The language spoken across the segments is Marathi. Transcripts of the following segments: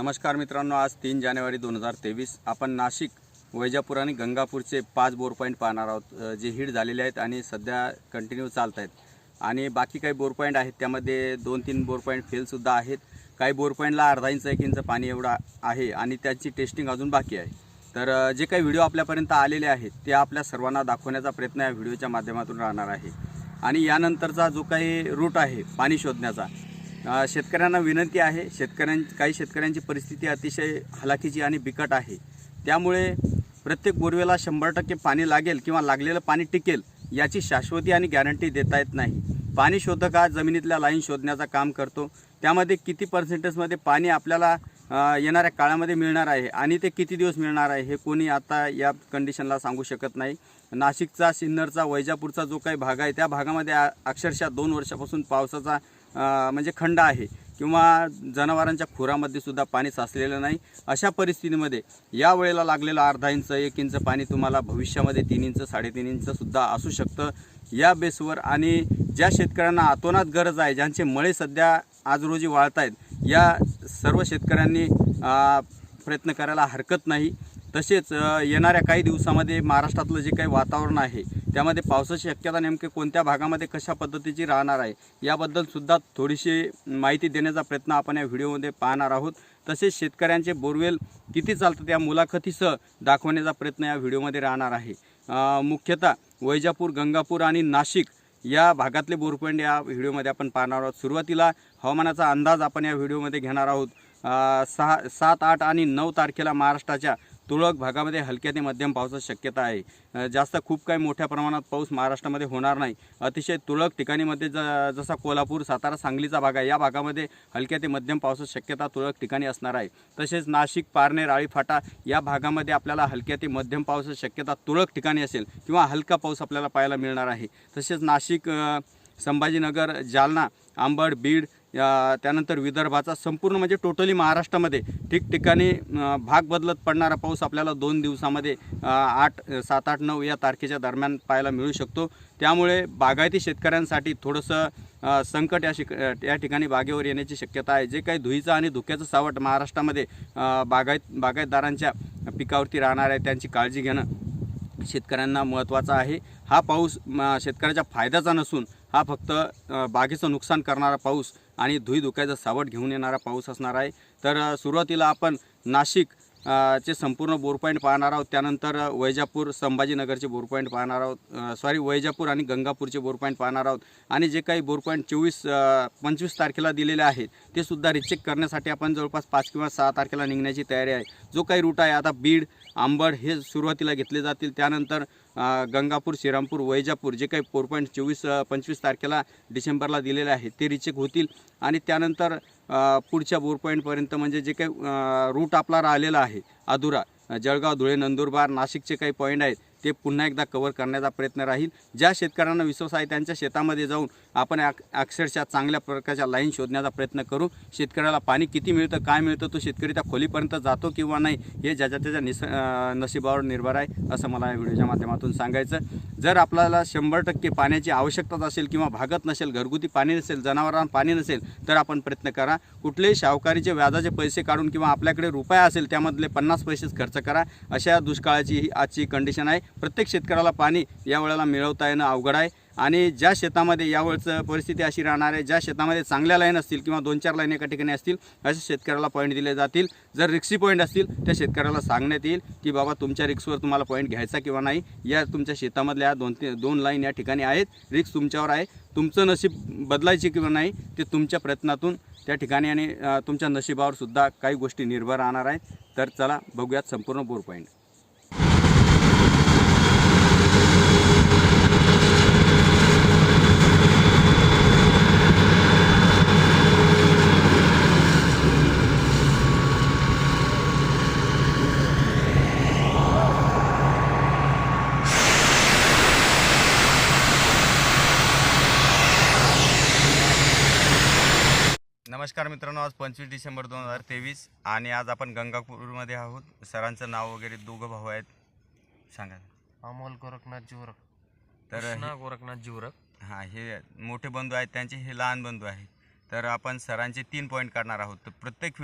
नमस्कार मित्रांनो आज तीन जानेवारी दोन हजार तेवीस. आपण नाशिक वैजापूर आणि गंगापूरचे पाच बोर पॉईंट पाहणार आहोत. जे हिट झालेले आहेत आणि सध्या कंटिन्यू चालत आहेत आणि बाकी काही बोर पॉईंट आहेत त्यामध्ये दोन तीन बोर पॉईंट फेलसुद्धा आहेत. काही बोर पॉईंटला अर्धा इंच एक इंच पाणी एवढं आहे आणि त्याची टेस्टिंग अजून बाकी आहे. तर जे काही व्हिडिओ आपल्यापर्यंत आलेले आहेत ते आपल्या सर्वांना दाखवण्याचा प्रयत्न या व्हिडिओच्या माध्यमातून राहणार आहे. आणि यानंतरचा जो काही रूट आहे पाणी शोधण्याचा शेतकऱ्यांना विनंती आहे. शेतकऱ्यां काही शेतकऱ्यांची परिस्थिती अतिशय हलाखीची आणि बिकट आहे. त्यामुळे प्रत्येक बोरवेला शंभर टक्के पाणी लागेल किंवा लागलेलं पाणी टिकेल याची शाश्वती आणि गॅरंटी देता येत नाही. पाणी शोधक हा जमिनीतल्या लाईन शोधण्याचं काम करतो. त्यामध्ये किती पर्सेंटेजमध्ये पाणी आपल्याला येणाऱ्या काळामध्ये मिळणार आहे आणि ते किती दिवस मिळणार आहे हे कोणी आता या कंडिशनला सांगू शकत नाही. नाशिकचा सिन्नरचा वैजापूरचा जो काही भाग आहे त्या भागामध्ये अक्षरशः दोन वर्षापासून पावसाचा म्हणजे खंड आहे. किंवा जनावरांच्या खुरामध्ये सुद्धा पाणी साचलेलं नाही. अशा परिस्थितीमध्ये या वेळेला लागलेलं अर्धा इंच एक इंच पाणी तुम्हाला भविष्यामध्ये तीन इंच साडेतीन इंचसुद्धा असू शकतं. या बेसवर आणि ज्या शेतकऱ्यांना आतोनात गरज आहे ज्यांचे मळे सध्या आज रोजी वाळत आहेत या सर्व शेतकऱ्यांनी प्रयत्न करायला हरकत नाही. तसेच येणाऱ्या काही दिवसामध्ये महाराष्ट्रातलं जे काही वातावरण आहे त्यामध्ये पावसाची शक्यता नेमके कोणत्या भागामध्ये कशा पद्धतीची राहणार आहे याबद्दलसुद्धा थोडीशी माहिती देण्याचा प्रयत्न आपण या व्हिडिओमध्ये पाहणार आहोत. तसेच शेतकऱ्यांचे बोरवेल किती चालतं त्या मुलाखतीसह दाखवण्याचा प्रयत्न या व्हिडिओमध्ये राहणार आहे. मुख्यतः वैजापूर गंगापूर आणि नाशिक या भागातले बोरपेंड या व्हिडिओमध्ये आपण पाहणार आहोत. सुरुवातीला हवामानाचा अंदाज आपण या व्हिडिओमध्ये घेणार आहोत. सहा सात आठ आणि नऊ तारखेला महाराष्ट्राच्या तुरळक भागामध्ये हलक्या ते मध्यम पावसाची शक्यता आहे. जास्त खूप काही मोठ्या प्रमाणात पाऊस महाराष्ट्रामध्ये होणार नाही. अतिशय तुरळक ठिकाणीमध्ये ज जसा कोल्हापूर सातारा सांगलीचा भाग आहे. या भागामध्ये हलक्या ते मध्यम पावसाची शक्यता तुरळक ठिकाणी असणार आहे. तसेच नाशिक पारनेर आळीफाटा या भागामध्ये आपल्याला हलक्या ते मध्यम पावसाची शक्यता तुरळक ठिकाणी असेल किंवा हलका पाऊस आपल्याला पाहायला मिळणार आहे. तसेच नाशिक संभाजीनगर जालना आंबड बीड त्यानंतर विदर्भाचा संपूर्ण म्हणजे टोटली महाराष्ट्रामध्ये ठिकठिकाणी भाग बदलत पडणारा पाऊस आपल्याला दोन दिवसामध्ये आठ सात आठ नऊ या तारखेच्या दरम्यान पाहायला मिळू शकतो. त्यामुळे बागायती शेतकऱ्यांसाठी थोडंसं संकट या शिक या ठिकाणी बागेवर येण्याची शक्यता आहे. जे काही धुईचं आणि धुक्याचं सावट महाराष्ट्रामध्ये बागायत बागायतदारांच्या पिकावरती राहणार आहे त्यांची काळजी घेणं शेतकऱ्यांना महत्त्वाचा आहे. हा पाऊस म, शेतकऱ्याच्या फायद्याचा नसून हा फक्त बागेचं नुकसान करणारा पाऊस आणि धुई धुक्याचं सावट घेऊन येणारा पाऊस असणार आहे. तर सुरुवातीला आपण नाशिक चे संपूर्ण बोर पॉईंट पाहणार आहोत. त्यानंतर वैजापूर संभाजीनगरचे बोर पॉईंट पाहणार आहोत. सॉरी वैजापूर आणि गंगापूरचे बोर पॉईंट पाहणार आहोत. आणि जे काही बोर पॉईंट चोवीस पंचवीस तारखेला दिलेले आहेत ते सुद्धा रिचेक करण्यासाठी आपण जवळपास पाच किंवा सहा तारखेला निघण्याची तयारी आहे. जो काही रूट आहे आता बीड आंबड हे सुरुवातीला घेतले जातील. त्यानंतर गंगापूर श्रीरामपूर वैजापूर जे काही फोर पॉईंट चोवीस पंचवीस तारखेला डिसेंबरला दिलेले आहेत ते रिचेक होतील. आणि त्यानंतर पुढच्या बोर पॉईंटपर्यंत म्हणजे जे काही रूट आपला राहिलेला आहे अधुरा जळगाव धुळे नंदुरबार नाशिकचे काही पॉईंट आहेत ते पुन्हा एकदा कवर करण्याचा प्रयत्न राहील. ज्या शेतकऱ्यांना विश्वास आहे त्यांच्या शेतामध्ये जाऊन आपण अक्षरशः चांगल्या प्रकारच्या लाईन शोधण्याचा प्रयत्न करू. शेतकऱ्याला पाणी किती मिळतं काय मिळतं तो शेतकरी त्या खोलीपर्यंत जातो किंवा नाही हे ज्याच्या त्याच्या निस नशिबावर निर्भर आहे असं मला या व्हिडिओच्या माध्यमातून सांगायचं जर आपल्याला शंभर टक्के पाण्याची आवश्यकता असेल किंवा भागत नसेल घरगुती पाणी नसेल जनावरांना पाणी नसेल तर आपण प्रयत्न करा. कुठलेही शाहूकारीचे व्याजाचे पैसे काढून किंवा आपल्याकडे रुपया असेल त्यामधले पन्नास पैसेच खर्च करा. अशा दुष्काळाची ही आजची कंडिशन आहे. प्रत्येक शेतकऱ्याला पाणी या वेळेला मिळवता येणं अवघड आहे. आणि ज्या शेतामध्ये यावेळचं परिस्थिती अशी राहणार आहे ज्या शेतामध्ये चांगल्या लाईन असतील किंवा दोन चार लाईन एका ठिकाणी असतील अशा शेतकऱ्याला पॉईंट दिले जातील. जर रिक्सी पॉईंट असतील त्या शेतकऱ्याला सांगण्यात येईल की बाबा तुमच्या रिक्सवर तुम्हाला पॉईंट घ्यायचा किंवा नाही. या तुमच्या शेतामधल्या दोन ते दोन लाईन या ठिकाणी आहेत. रिक्स तुमच्यावर आहे. तुमचं नशीब बदलायचे किंवा नाही ते तुमच्या प्रयत्नातून त्या ठिकाणी आणि तुमच्या नशिबावर सुद्धा काही गोष्टी निर्भर राहणार आहेत. तर चला बघूयात संपूर्ण बोर पॉईंट नमस्कार मित्रांनो आज पंचवीस डिसेंबर दोन हजार तेवीस आणि आज आपण गंगापूरमध्ये आहोत. सरांचं नाव वगैरे दोघं भाऊ आहेत. सांगा. अमोल गोरखनाथ जिवरक. तर कृष्णा गोरखनाथ जिवरक. हां हे मोठे बंधू आहेत त्यांचे हे लहान बंधू आहेत. तर आपण सरांचे तीन पॉईंट काढणार आहोत. तर प्रत्येक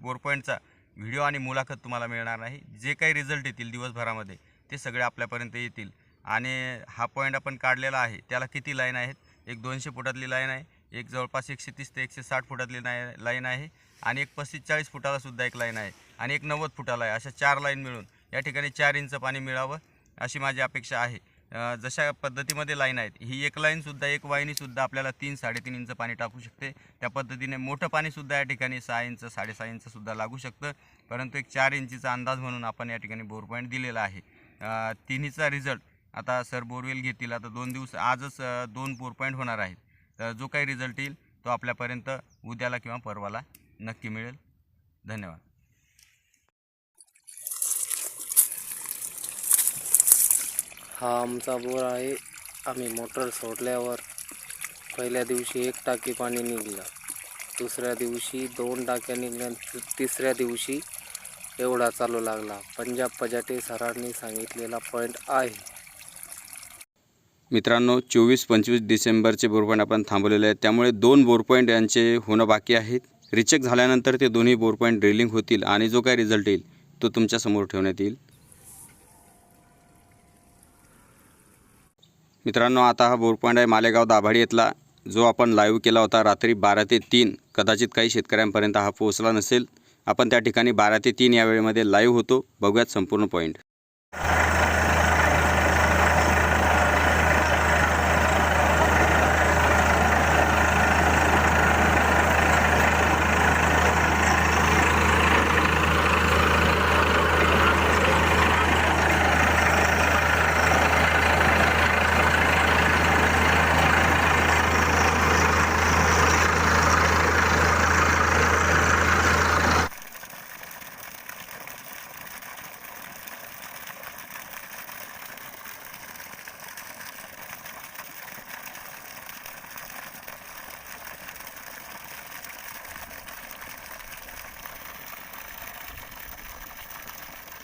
बोर पॉईंटचा व्हिडिओ आणि मुलाखत तुम्हाला मिळणार नाही. जे काही रिझल्ट येतील दिवसभरामध्ये ते सगळे आपल्यापर्यंत येतील. आणि हा पॉईंट आपण काढलेला आहे त्याला किती लाईन आहेत? एक दोनशे फुटातली लाईन आहे. एक जवळपास एकशे तीस ते एकशे साठ फुटातली नाय लाईन आहे. आणि एक पस्तीस चाळीस फुटाला सुद्धा एक लाईन आहे. आणि एक नव्वद फुटाला आहे. अशा चार लाईन मिळून या ठिकाणी चार इंच पाणी मिळावं अशी माझी अपेक्षा आहे. जशा पद्धतीमध्ये लाईन आहेत ही एक लाईनसुद्धा एक वाहिनीसुद्धा आपल्याला तीन साडेतीन इंच पाणी टाकू शकते. त्या पद्धतीने मोठं पाणीसुद्धा या ठिकाणी सहा इंच साडेसहा इंचसुद्धा लागू शकतं. परंतु एक चार इंचीचा अंदाज म्हणून आपण या ठिकाणी बोर पॉईंट दिलेला आहे. तिन्हीचा रिझल्ट आता सर बोरवेल घेतील. आता दोन दिवस आजच दोन बोर पॉईंट होणार आहेत. जो काही रिझल्ट येईल तो आपल्यापर्यंत उद्याला किंवा परवाला नक्की मिळेल. धन्यवाद. हा आमचा बोर आहे. आम्ही मोटर सोडल्यावर पहिल्या दिवशी एक टाकी पाणी निघलं. दुसऱ्या दिवशी दोन टाक्या निघल्या. तिसऱ्या दिवशी एवढा चालू लागला. पंजाब पजाटे सरांनी सांगितलेला पॉईंट आहे. मित्रांनो चोवीस पंचवीस डिसेंबरचे बोरपॉईंट आपण थांबवलेले आहेत. त्यामुळे दोन बोरपॉईंट यांचे होणं बाकी आहेत. रिचेक झाल्यानंतर ते दोन्ही बोरपॉईंट ड्रिलिंग होतील आणि जो काही रिझल्ट येईल तो तुमच्यासमोर ठेवण्यात येईल. मित्रांनो आता हा बोरपॉईंट आहे मालेगाव दाभाडी येथला. जो आपण लाईव्ह केला होता रात्री बारा ते तीन. कदाचित काही शेतकऱ्यांपर्यंत हा पोहोचला नसेल. आपण त्या ठिकाणी बारा ते तीन या वेळेमध्ये लाईव्ह होतो. बघूयात संपूर्ण पॉईंट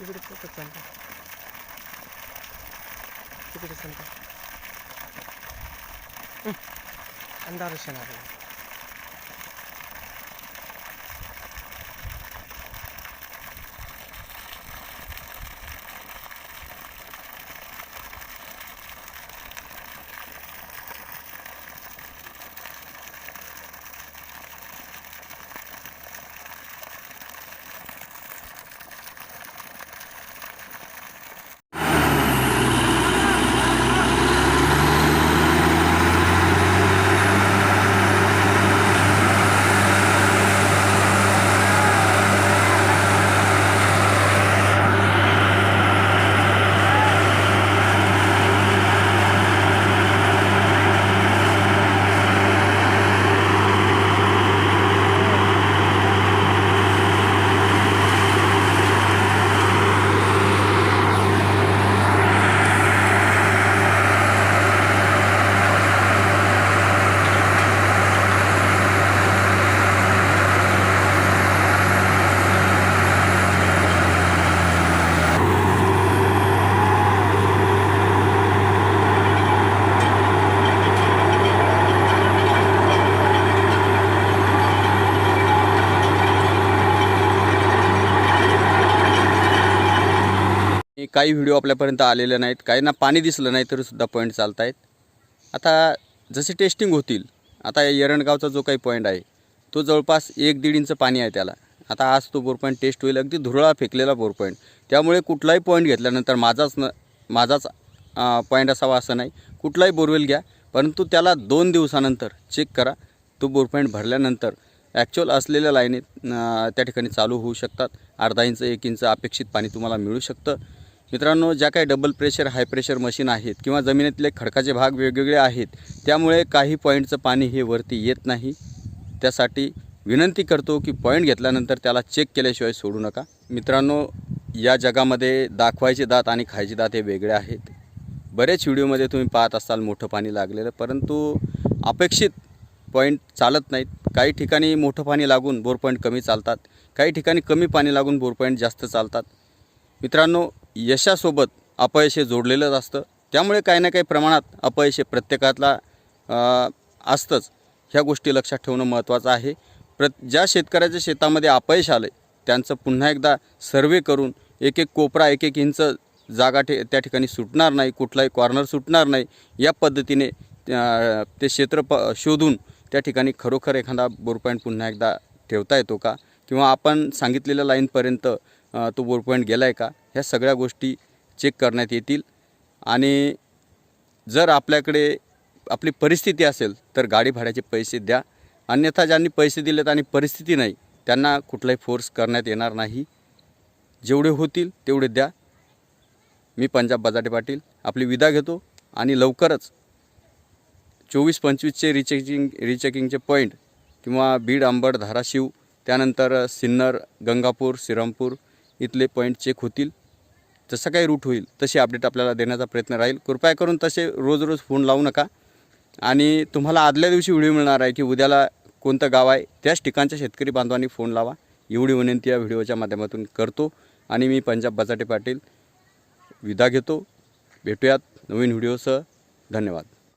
ഇവിടുത്തെ കണ്ട. ഇവിടെ കണ്ട. അന്താറിഷ്യൻ അറിയാം काही व्हिडिओ आपल्यापर्यंत आलेले नाहीत काहींना पाणी दिसलं नाही तरीसुद्धा पॉईंट चालत आहेत आता जसे टेस्टिंग होतील आता या एरणगावचा जो काही पॉईंट आहे तो जवळपास एक दीड इंच पाणी आहे त्याला. आता आज तो बोर पॉईंट टेस्ट होईल अगदी धुरळा फेकलेला बोर पॉईंट त्यामुळे कुठलाही पॉईंट घेतल्यानंतर माझाच न माझाच पॉईंट असावा असं नाही. कुठलाही बोरवेल घ्या परंतु त्याला दोन दिवसानंतर चेक करा. तो बोर पॉईंट भरल्यानंतर ॲक्च्युअल असलेल्या लाईनीत त्या ठिकाणी चालू होऊ शकतात. अर्धा इंच एक इंच अपेक्षित पाणी तुम्हाला मिळू शकतं. मित्रांनो ज्या काही double pressure high pressure machine आहेत किंवा जमिनीतले खडकाचे भाग वेगवेगळे आहेत त्यामुळे काही पॉईंटचं पाणी हे वरती येत नाही. त्यासाठी विनंती करतो की पॉईंट घेतल्यानंतर त्याला चेक केल्याशिवाय सोडू नका. मित्रांनो या जगामध्ये दाखवायचे दात आणि खायचे दात हे वेगळे आहेत. बरेच व्हिडिओमध्ये तुम्ही पाहत असाल मोठं पाणी लागलेलं परंतु अपेक्षित पॉईंट चालत नाहीत. काही ठिकाणी मोठं पाणी लागून बोर पॉईंट कमी चालतात काही ठिकाणी कमी पाणी लागून बोर पॉईंट जास्त चालतात. मित्रांनो यशासोबत अपयश हे जोडलेलंच असतं. त्यामुळे काही ना काही प्रमाणात अपयश हे प्रत्येकातला असतंच. ह्या गोष्टी लक्षात ठेवणं महत्त्वाचं आहे. प्र ज्या शेतकऱ्याच्या शेतामध्ये अपयश आलं आहे त्यांचं पुन्हा एकदा सर्वे करून एक एक कोपरा एक एक इंच जागा ठे त्या ठिकाणी सुटणार नाही कुठलाही कॉर्नर सुटणार नाही या पद्धतीने ते क्षेत्र प शोधून त्या ठिकाणी खरोखर एखादा बोरपॉईंट पुन्हा एकदा ठेवता येतो का? किंवा आपण सांगितलेल्या लाईनपर्यंत तो बोरपॉईंट गेला आहे का? ह्या सगळ्या गोष्टी चेक करण्यात येतील. आणि जर आपल्याकडे आपली परिस्थिती असेल तर गाडी भाड्याचे पैसे द्या. अन्यथा ज्यांनी पैसे दिलेत आणि परिस्थिती नाही त्यांना कुठलाही फोर्स करण्यात येणार नाही. जेवढे होतील तेवढे द्या. मी पंजाब बजाटे पाटील आपली विदा घेतो आणि लवकरच चोवीस पंचवीसचे रिचेकिंग रिचेकिंगचे पॉईंट किंवा बीड अंबड धाराशिव त्यानंतर सिन्नर गंगापूर श्रीरामपूर इथले पॉईंट चेक होतील. जसं काही रूट होईल तशी अपडेट आपल्याला देण्याचा प्रयत्न राहील. कृपया करून तसे रोज रोज फोन लावू नका. आणि तुम्हाला आदल्या दिवशी व्हिडिओ मिळणार आहे की उद्याला कोणतं गाव आहे त्याच ठिकाणच्या शेतकरी बांधवांनी फोन लावा. एवढी विनंती या व्हिडिओच्या माध्यमातून करतो. आणि मी पंजाब बजाटे पाटील विदा घेतो. भेटूयात नवीन व्हिडिओसह धन्यवाद.